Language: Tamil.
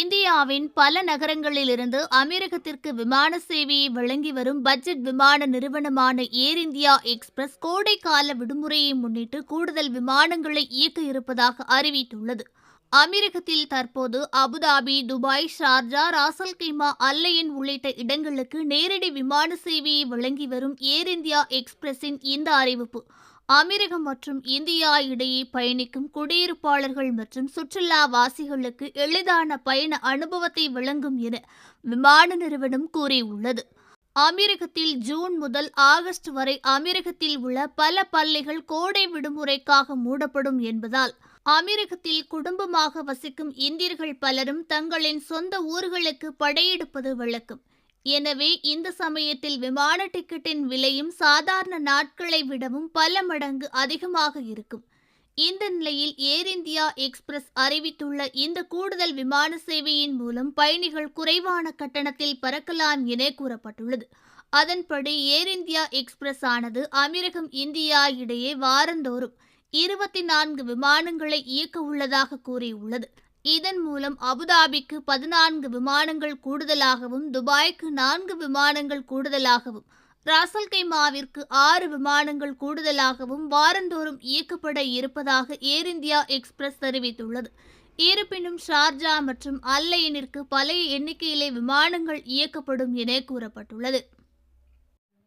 இந்தியாவின் பல நகரங்களிலிருந்து அமீரகத்திற்கு விமான சேவையை வழங்கி வரும் பட்ஜெட் விமான நிறுவனமான ஏர் இந்தியா எக்ஸ்பிரஸ் கோடைக்கால விடுமுறையை முன்னிட்டு கூடுதல் விமானங்களை இயக்க இருப்பதாக அறிவித்துள்ளது. அமீரகத்தில் தற்போது Abu Dhabi Dubai Sharjah Ras al Khaimah Al Ain உள்ளிட்ட இடங்களுக்கு நேரடி விமான சேவையை வழங்கி வரும் ஏர் இந்தியா எக்ஸ்பிரஸின் இந்த அறிவிப்பு. அமெரிக்கம் மற்றும் இந்தியா இடையே பயணிக்கும் குடியிருப்பாளர்கள் மற்றும் சுற்றுலா வாசிகளுக்கு எளிதான பயண அனுபவத்தை வழங்கும் என விமான நிறுவனம் கூறியுள்ளது. அமெரிக்கத்தில் ஜூன் முதல் ஆகஸ்ட் வரை அமெரிக்கத்தில் உள்ள பல பள்ளிகள் கோடை விடுமுறைக்காக மூடப்படும் என்பதால் அமெரிக்கத்தில் குடும்பமாக வசிக்கும் இந்தியர்கள் பலரும் தங்களின் சொந்த ஊர்களுக்கு படையெடுப்பது வழக்கம். எனவே இந்த சமயத்தில் விமான டிக்கெட்டின் விலையும் சாதாரண நாட்களை விடவும் பல மடங்கு அதிகமாக இருக்கும். இந்த நிலையில் ஏர் இந்தியா எக்ஸ்பிரஸ் அறிவித்துள்ள இந்த கூடுதல் விமான சேவையின் மூலம் பயணிகள் குறைவான கட்டணத்தில் பறக்கலாம் என கூறப்பட்டுள்ளது. அதன்படி ஏர் இந்தியா எக்ஸ்பிரஸ் ஆனது அமீரகம் இந்தியா இடையே வாரந்தோறும் இருபத்தி நான்கு விமானங்களை இயக்க உள்ளதாக கூறியுள்ளது. இதன் மூலம் அபுதாபிக்கு பதினான்கு விமானங்கள் கூடுதலாகவும் துபாய்க்கு நான்கு விமானங்கள் கூடுதலாகவும் ராசல் கைமாவிற்கு ஆறு விமானங்கள் கூடுதலாகவும் வாரந்தோறும் இயக்கப்பட இருப்பதாக ஏர் இந்தியா எக்ஸ்பிரஸ் தெரிவித்துள்ளது. இருப்பினும் ஷார்ஜா மற்றும் அல்லையனிற்கு பழைய எண்ணிக்கையிலே விமானங்கள் இயக்கப்படும் என கூறப்பட்டுள்ளது.